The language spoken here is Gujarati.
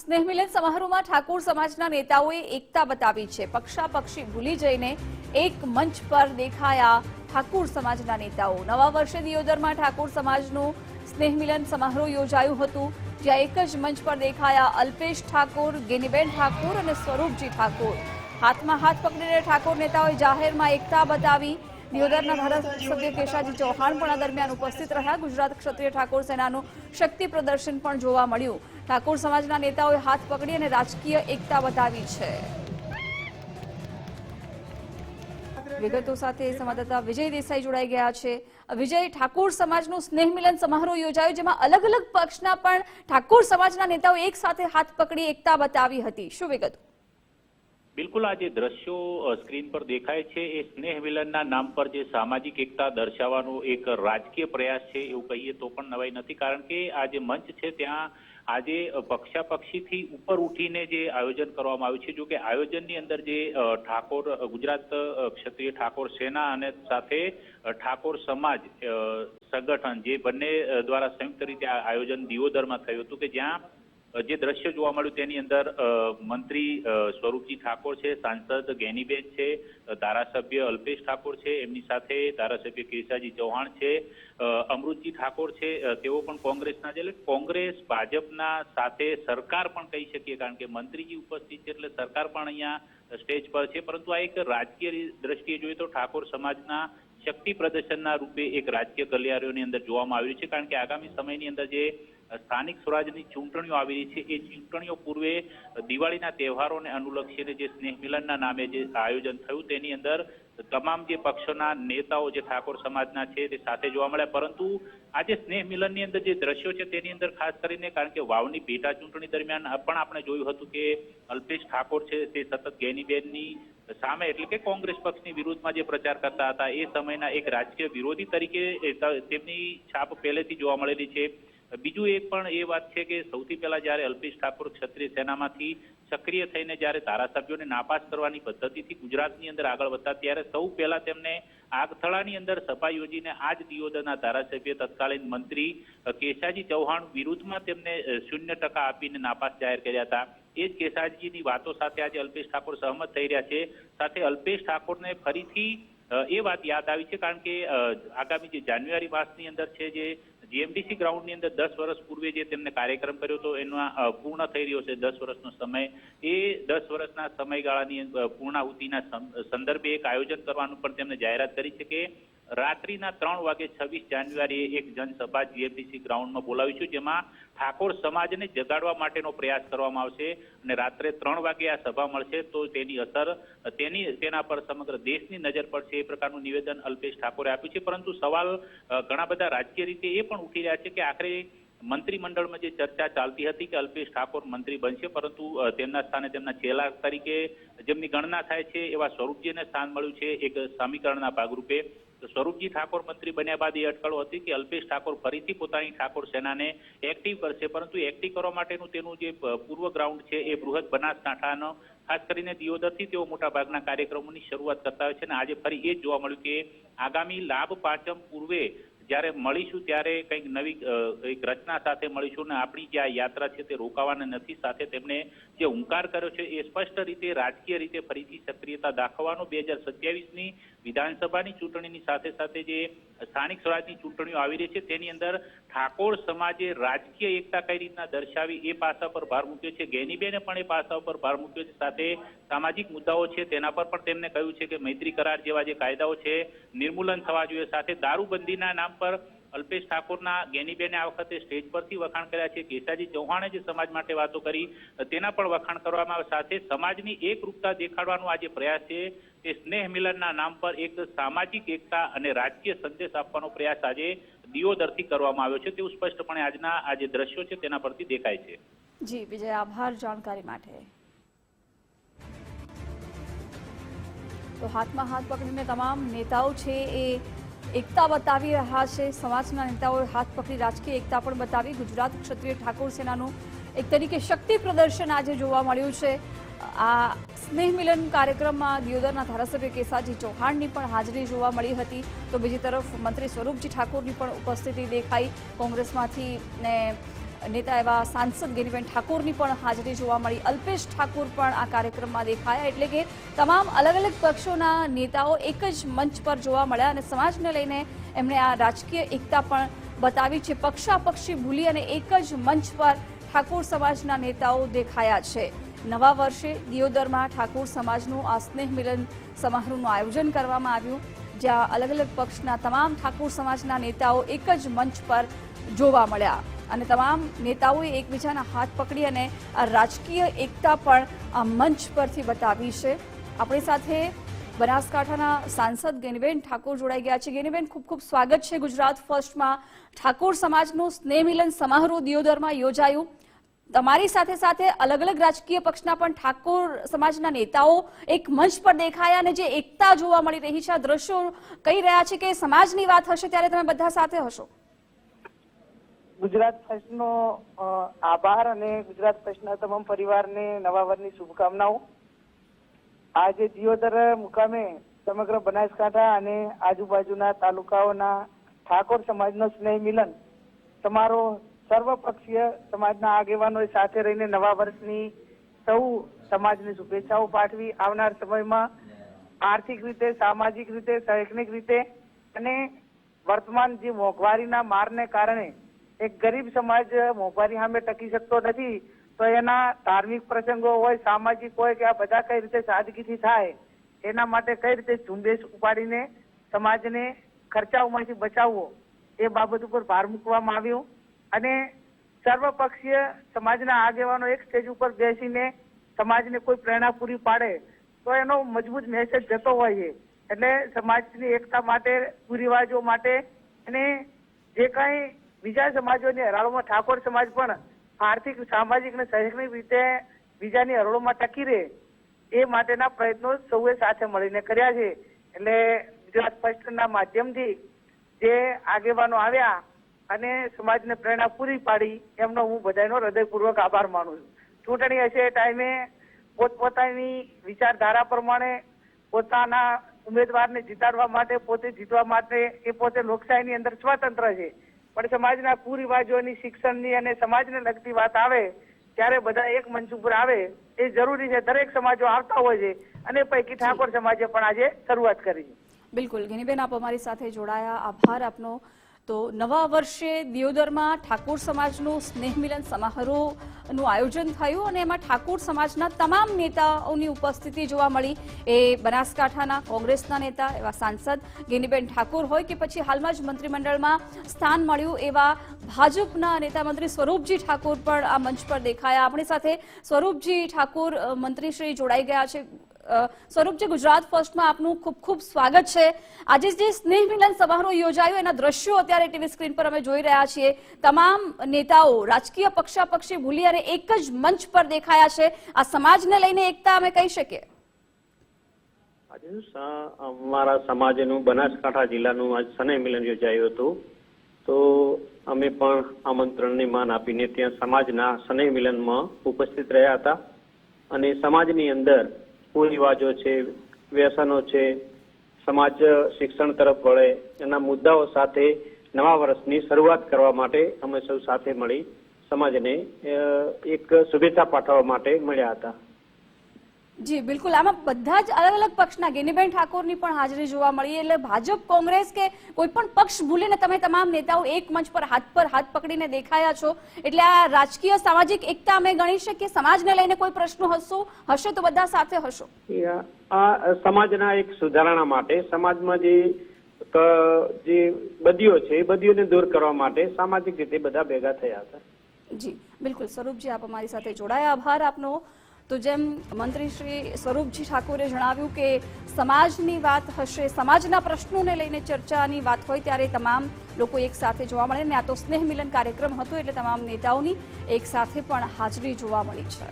સ્નેહમિલન સમારોહમાં ઠાકોર સમાજના નેતાઓએ એકતા બતાવી છે. પક્ષાપક્ષી ભૂલી જઈને એક મંચ પર દેખાયા ઠાકોર સમાજના નેતાઓ. નવા વર્ષે દિયોદરમાં ઠાકોર સમાજનું સ્નેહમિલન સમારોહ યોજાયું હતું, જ્યાં એક જ મંચ પર દેખાયા અલ્પેશ ઠાકોર, ગેનીબેન ઠાકોર અને સ્વરૂપજી ઠાકોર. હાથમાં હાથ પકડીને ઠાકોર નેતાઓએ જાહેરમાં એકતા બતાવી દિયોદરના ધારાસભ્ય કેશાજી ચૌહાણ પણ આ દરમિયાન ઉપસ્થિત રહ્યા. ગુજરાત ક્ષત્રિય ઠાકોર સેનાનું શક્તિ પ્રદર્શન પણ જોવા મળ્યું. ઠાકોર સમાજના નેતાઓએ હાથ પકડી અને રાજકીય એકતા બતાવી છે. વિગતો સાથે સંવાદદાતા વિજય દેસાઈ જોડાઈ ગયા છે. વિજય, ઠાકોર સમાજનું સ્નેહ મિલન સમારોહ યોજાયો, જેમાં અલગ અલગ પક્ષના પણ ઠાકોર સમાજના નેતાઓ એક સાથે હાથ પકડી એકતા બતાવી હતી. શું વિગતો? બિલકુલ આ જે દ્રશ્યો સ્ક્રીન પર દેખાય છે, એ સ્નેહ મિલનના નામ પર જે સામાજિક એકતા દર્શાવવાનો એક રાજકીય પ્રયાસ છે એવું કહીએ તો પણ નવાઈ નથી. કારણ કે આ જે મંચ છે ત્યાં આજે પક્ષાપક્ષીથી ઉપર ઉઠીને જે આયોજન કરવામાં આવ્યું છે, જો કે આયોજનની અંદર જે ઠાકોર ગુજરાત ક્ષત્રિય ઠાકોર સેના અને સાથે ઠાકોર સમાજ સંગઠન જે બંને દ્વારા સંયુક્ત રીતે આયોજન દિયોદરમાં થયું હતું કે જ્યાં જે દ્રશ્ય જોવા મળ્યું તેની અંદર મંત્રી સ્વરૂપજી ઠાકોર છે, સાંસદ ગેનીબેન છે ધારાસભ્ય અલ્પેશ ઠાકોર છે, એમની સાથે ધારાસભ્ય કેશાજી ચૌહાણ છે અમૃતજી ઠાકોર છે તેઓ પણ કોંગ્રેસના છે. એટલે કોંગ્રેસ ભાજપના સાથે સરકાર પણ કહી શકીએ, કારણ કે મંત્રીજી ઉપસ્થિત છે, એટલે સરકાર પણ અહીંયા સ્ટેજ પર છે. પરંતુ આ એક રાજકીય દ્રષ્ટિએ જોઈએ તો ઠાકોર સમાજના શક્તિ પ્રદર્શનના રૂપે એક રાજકીય ગલિયારીઓની અંદર જોવામાં આવ્યું છે. કારણ કે આગામી સમયની અંદર જે સ્થાનિક સ્વરાજની ચૂંટણીઓ આવી રહી છે. એ ચૂંટણીઓ પૂર્વે દિવાળીના તહેવારોને અનુલક્ષીને જે સ્નેહ મિલનના નામે જે આયોજન થયું તેની અંદર તમામ જે પક્ષોના નેતાઓ જે ઠાકોર સમાજના છે તે સાથે જોવા મળ્યા. પરંતુ આજે સ્નેહ મિલનની અંદર જે દ્રશ્યો છે તેની અંદર ખાસ કરીને કારણ કે વાવની પેટા ચૂંટણી દરમિયાન પણ આપણે જોયું હતું કે અલ્પેશ ઠાકોર છે તે સતત ગેનીબેનની સામે એટલે કે કોંગ્રેસ પક્ષની વિરુદ્ધમાં જે પ્રચાર કરતા હતા એ સમયના એક રાજકીય વિરોધી તરીકે તેમની છાપ પહેલેથી જોવા મળેલી છે. બીજું એક પણ એ વાત છે કે સૌથી પહેલા જ્યારે અલ્પેશ ઠાકોર ક્ષત્રિય સેનામાંથી સક્રિય થઈને જ્યારે ધારાસભ્યોને નાપાસ કરવાની પદ્ધતિથી ગુજરાતની અંદર આગળ વધતા, ત્યારે સૌ પહેલા તેમને આગથળાની અંદર સભા યોજીને આ જ દિયોદરના ધારાસભ્ય તત્કાલીન મંત્રી કેશાજી ચૌહાણ વિરુદ્ધમાં તેમને શૂન્ય ટકા આપીને નાપાસ જાહેર કર્યા હતા. એ જ કેશાજીની વાતો સાથે આજે અલ્પેશ ઠાકોર સહમત થઈ રહ્યા છે. સાથે અલ્પેશ ઠાકોરને ફરીથી એ વાત યાદ આવી છે કારણ કે આગામી જે જાન્યુઆરી માસની અંદર છે જે જીએમડીસી ગ્રાઉન્ડની અંદર દસ વર્ષ પૂર્વે જે તેમને કાર્યક્રમ કર્યો હતો એનો પૂર્ણ થઈ રહ્યો છે દસ વર્ષનો સમય. એ દસ વર્ષના સમયગાળાની પૂર્ણાહુતિના સંદર્ભે એક આયોજન કરવાનું પણ તેમને જાહેરાત કરી છે કે રાત્રિના ત્રણ વાગે છવ્વીસ જાન્યુઆરીએ એક જનસભા જીએમડીસી ગ્રાઉન્ડમાં બોલાવીશું, જેમાં ઠાકોર સમાજને જગાડવા માટેનો પ્રયાસ કરવામાં આવશે અને રાત્રે ત્રણ વાગે આ સભા મળશે તો તેની અસર, તેની, તેના પર સમગ્ર દેશની નજર પડશે એ પ્રકારનું નિવેદન અલ્પેશ ઠાકોરે આપ્યું છે. પરંતુ સવાલ ઘણા બધા રાજકીય રીતે એ પણ ઉઠી રહ્યા છે કે આખરે મંત્રીમંડળમાં જે ચર્ચા ચાલતી હતી કે અલ્પેશ ઠાકોર મંત્રી બનશે, પરંતુ તેમના સ્થાને તેમના ચેલા તરીકે જેમની ગણના થાય છે એવા સ્વરૂપજીને સ્થાન મળ્યું છે એક સમીકરણના ભાગરૂપે. સ્વરૂપજી ઠાકોર મંત્રી બન્યા બાદ એ અટકળો હતી કે અલ્પેશ ઠાકોર ફરીથી પોતાની ઠાકોર સેનાને એક્ટિવ કરશે, પરંતુ એક્ટિવ કરવા માટેનું તેનું જે પૂર્વ ગ્રાઉન્ડ છે એ બૃહદ બનાસકાંઠાનો, ખાસ કરીને દિયોદરથી તેઓ મોટા ભાગના કાર્યક્રમોની શરૂઆત કરતા હોય છે અને આજે ફરી એ જ જોવા મળ્યું કે આગામી લાભ પાંચમ પૂર્વે જ્યારે મળીશું ત્યારે કંઈક નવી એક રચના સાથે મળીશું ને આપણી જે આ યાત્રા છે તે રોકાવાના નથી. સાથે તેમણે જે હુંકાર કર્યો છે એ સ્પષ્ટ રીતે, રાજકીય રીતે ફરીથી સક્રિયતા દાખવવાનો બે હજાર સત્યાવીસની વિધાનસભાની ચૂંટણીની સાથે સાથે જે સ્થાનિક સ્વરાજની ચૂંટણીઓ આવી રહી છે, તેની અંદર ઠાકોર સમાજે રાજકીય એકતા કઈ રીતના દર્શાવી એ પાસા પર ભાર મૂક્યો છે? ગેનીબેને પણ એ પાસા પર ભાર મૂક્યો છે. સાથે સામાજિક મુદ્દાઓ છે, તેના પર પણ તેમને કહ્યું છે કે મૈત્રી કરાર જેવા જે કાયદાઓ છે, નિર્મૂલન થવા જોઈએ. સાથે દારૂબંધીના નામ પર અલ્પેશ ઠાકોરના ગેનીબેને આ વખતે સ્ટેજ પરથી વખાણ કર્યા છે. કેસાજી ચૌહાણે જે સમાજ માટે વાતો કરી, તેના પણ વખાણ કરવામાં આવે. સાથે સમાજની એકરૂપતા દેખાડવાનો આ જે પ્રયાસ છે તે સ્નેહ મિલનના નામ પર એક સામાજિક એકતા અને રાજકીય સંદેશ આપવાનો પ્રયાસ આજે દિયોદરથી કરવામાં આવ્યો છે. તેવું સ્પષ્ટપણે આજના આ જે દ્રશ્યો છે તેના પરથી દેખાય છે. જી, વિજય, આભાર જાણકારી માટે. તો હાથમાં હાથ પકડીને તમામ નેતાઓ છે એ એકતા બતાવી રહ્યા છે. સમાજના નેતાઓએ હાથ પકડી રાજકીય એકતા પણ બતાવી. ગુજરાત ક્ષત્રિય ઠાકોર સેનાનું એક તરીકે શક્તિ પ્રદર્શન આજે જોવા મળ્યું છે. આ સ્નેહ મિલન કાર્યક્રમમાં દિયોદરના ધારાસભ્ય કેસાજી ચૌહાણની પણ હાજરી જોવા મળી હતી. તો બીજી તરફ મંત્રી સ્વરૂપજી ઠાકોરની પણ ઉપસ્થિતિ દેખાઈ. કોંગ્રેસમાંથી ને નેતા એવા સાંસદ ગિરિબેન ઠાકોરની પણ હાજરી જોવા મળી. અલ્પેશ ઠાકોર પણ આ કાર્યક્રમમાં દેખાયા, એટલે કે તમામ અલગ અલગ પક્ષોના નેતાઓ એક જ મંચ પર જોવા મળ્યા અને સમાજને લઈને એમણે આ રાજકીય એકતા પણ બતાવી છે. પક્ષાપક્ષી ભૂલી અને એક જ મંચ પર ઠાકોર સમાજના નેતાઓ દેખાયા છે. નવા વર્ષે દિયોદરમાં ઠાકોર સમાજનું આ સ્નેહ મિલન સમારોહનું આયોજન કરવામાં આવ્યું, જ્યાં અલગ અલગ પક્ષના તમામ ઠાકોર સમાજના નેતાઓ એક જ મંચ પર જોવા મળ્યા. અને તમામ નેતાઓએ એકબીજાના હાથ પકડી અને આ રાજકીય એકતા પણ આ મંચ પરથી બતાવી છે. આપણી સાથે બનાસકાંઠાના સાંસદ ગેનીબેન ઠાકોર જોડાઈ ગયા છે. ગેનીબેન, ખૂબ ખૂબ સ્વાગત છે. ગુજરાત ફર્સ્ટમાં ઠાકોર સમાજનું સ્નેહ મિલન સમારોહ દિયોદરમાં યોજાયું. તમારી સાથે સાથે અલગ અલગ રાજકીય પક્ષના પણ ઠાકોર સમાજના નેતાઓ એક મંચ પર દેખાયા અને જે એકતા જોવા મળી રહી છે, આ દ્રશ્યો કહી રહ્યા છે કે સમાજની વાત હશે ત્યારે તમે બધા સાથે હશો. ગુજરાત ફર્સ્ટનો આભાર અને ગુજરાત ફર્સ્ટના તમામ પરિવારને નવા વર્ષની શુભકામનાઓ. આજે દિયોદર મુકામે સમગ્ર બનાસકાંઠા અને આજુબાજુના તાલુકાઓના ઠાકોર સમાજનો સ્નેહ મિલન સમારોહ સર્વપક્ષીય સમાજના આગેવાનોએ સાથે રહીને નવા વર્ષની સૌ સમાજની શુભેચ્છાઓ પાઠવી. આવનાર સમયમાં આર્થિક રીતે, સામાજિક રીતે, શૈક્ષણિક રીતે અને વર્તમાન જે મોંઘવારીના મારને કારણે એક ગરીબ સમાજ મોંઘવારી સામે ટકી શકતો નથી, તો એના ધાર્મિક પ્રસંગો હોય, સામાજિક હોય કે આ બધા કઈ રીતે સાદગીથી થાય, એના માટે કઈ રીતે ઝુંબેશ ઉપાડીને સમાજને ખર્ચાઓમાંથી બચાવવો, એ બાબત ઉપર ભાર મૂકવામાં આવ્યો. અને સર્વપક્ષીય સમાજના આગેવાનો એક સ્ટેજ ઉપર બેસીને સમાજને કોઈ પ્રેરણા પૂરી પાડે, તો એનો મજબૂત મેસેજ જતો હોય છે. એટલે સમાજની એકતા માટે, કુરિવાજો માટે અને જે કાંઈ બીજા સમાજોની હરાળોમાં ઠાકોર સમાજ પણ આર્થિક, સામાજિક અને શૈક્ષણિક રીતે બીજાની હરોળોમાં ટકી રહે, એ માટેના પ્રયત્નો સૌએ સાથે મળીને કર્યા છે. એટલે ગુજરાત ફર્સ્ટના માધ્યમથી જે આગેવાનો આવ્યા અને સમાજને પ્રેરણા પૂરી પાડી, એમનો હું બધાનો હૃદયપૂર્વક આભાર માનું છું. ચૂંટણી હશે એ ટાઈમે પોતપોતાની વિચારધારા પ્રમાણે પોતાના ઉમેદવારને જીતાડવા માટે, પોતે જીતવા માટે એ પોતે લોકશાહીની અંદર સ્વતંત્ર છે. પણ સમાજના કુરિવાજોની, શિક્ષણની અને સમાજને લગતી વાત આવે, ત્યારે બધા એક મંચ ઉપર આવે, એ જરૂરી છે. દરેક સમાજો આવતા હોય છે અને પૈકી ઠાકોર સમાજે પણ આજે શરૂઆત કરી છે. બિલકુલ. ગેનીબેન, આપ અમારી સાથે જોડાયા. આભાર આપનો. તો નવા વર્ષે દિયોદરમાં ઠાકોર સમાજનું સ્નેહ મિલન સમારોહનું આયોજન થયું અને એમાં ઠાકોર સમાજના તમામ નેતાઓની ઉપસ્થિતિ જોવા મળી. એ બનાસકાંઠાના કોંગ્રેસના નેતા એવા સાંસદ ગેનીબેન ઠાકોર હોય કે પછી હાલમાં જ મંત્રીમંડળમાં સ્થાન મળ્યું એવા ભાજપના નેતા મંત્રી સ્વરૂપજી ઠાકોર પણ આ મંચ પર દેખાયા. આપણી સાથે સ્વરૂપજી ઠાકોર મંત્રીશ્રી જોડાઈ ગયા છે. અ, સ્વરૂપજી ગુજરાત ફર્સ્ટમાં આપનું ખૂબ ખૂબ સ્વાગત છે. આજે જે સ્નેહ મિલન સમારોહ યોજાયો એના દ્રશ્યો અત્યારે ટીવી સ્ક્રીન પર અમે જોઈ રહ્યા છીએ. તમામ નેતાઓ રાજકીય પક્ષાપક્ષી ભૂલી અને એક જ મંચ પર દેખાયા છે. આ સમાજને લઈને એકતા અમે કહી શકીએ. અમારા સમાજનું બનાસકાંઠા જિલ્લાનું આજ સ્નેહ મિલન યોજાયું હતું તો અમે પણ આમંત્રણને માન આપીને ત્યાં સમાજના સ્નેહ મિલનમાં ઉપસ્થિત રહ્યા હતા. અને સમાજની અંદર કુરિવાજો છે, વ્યસનો છે, સમાજ શિક્ષણ તરફ વળે, એના મુદ્દાઓ સાથે નવા વર્ષની શરૂઆત કરવા માટે અમે સૌ સાથે મળી, સમાજને એક શુભેચ્છા પાઠવવા માટે મળ્યા હતા. જી બિલકુલ. આમાં બધા જ અલગ અલગ પક્ષના ગેનીબેન ઠાકોરની પણ હાજરી જોવા મળી. એટલે ભાજપ કોંગ્રેસ કે કોઈ પણ પક્ષ ભૂલીને તમે તમામ નેતાઓ એક મંચ પર હાથ પર હાથ પકડીને દેખાયા છો. એટલે આ રાજકીય સામાજિક એકતા અમે ગણી શકીએ? સમાજને લઈને કોઈ પ્રશ્નો હશો? હશે તો બધા સાથે હશો. આ- સમાજના એક સુધારણા માટે સમાજમાં જે જે બદીઓ છે એ બદીઓને દૂર કરવા માટે સામાજિક રીતે બધા ભેગા થયા હતા. જી બિલકુલ. સ્વરૂપજી આપ અમારી સાથે જોડાયા. આભાર આપનો. તો જેમ મંત્રી શ્રી સ્વરૂપજી ઠાકોરે જણાવ્યું કે સમાજની વાત હશે, સમાજના પ્રશ્નોને લઈને ચર્ચાની વાત હોય ત્યારે તમામ લોકો એક સાથે જોવા મળે ને આ તો સ્નેહ મિલન કાર્યક્રમ હતો એટલે તમામ નેતાઓની એક સાથે પણ હાજરી જોવા મળી છે.